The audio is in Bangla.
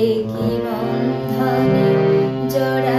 কি বন্ধনে জড়া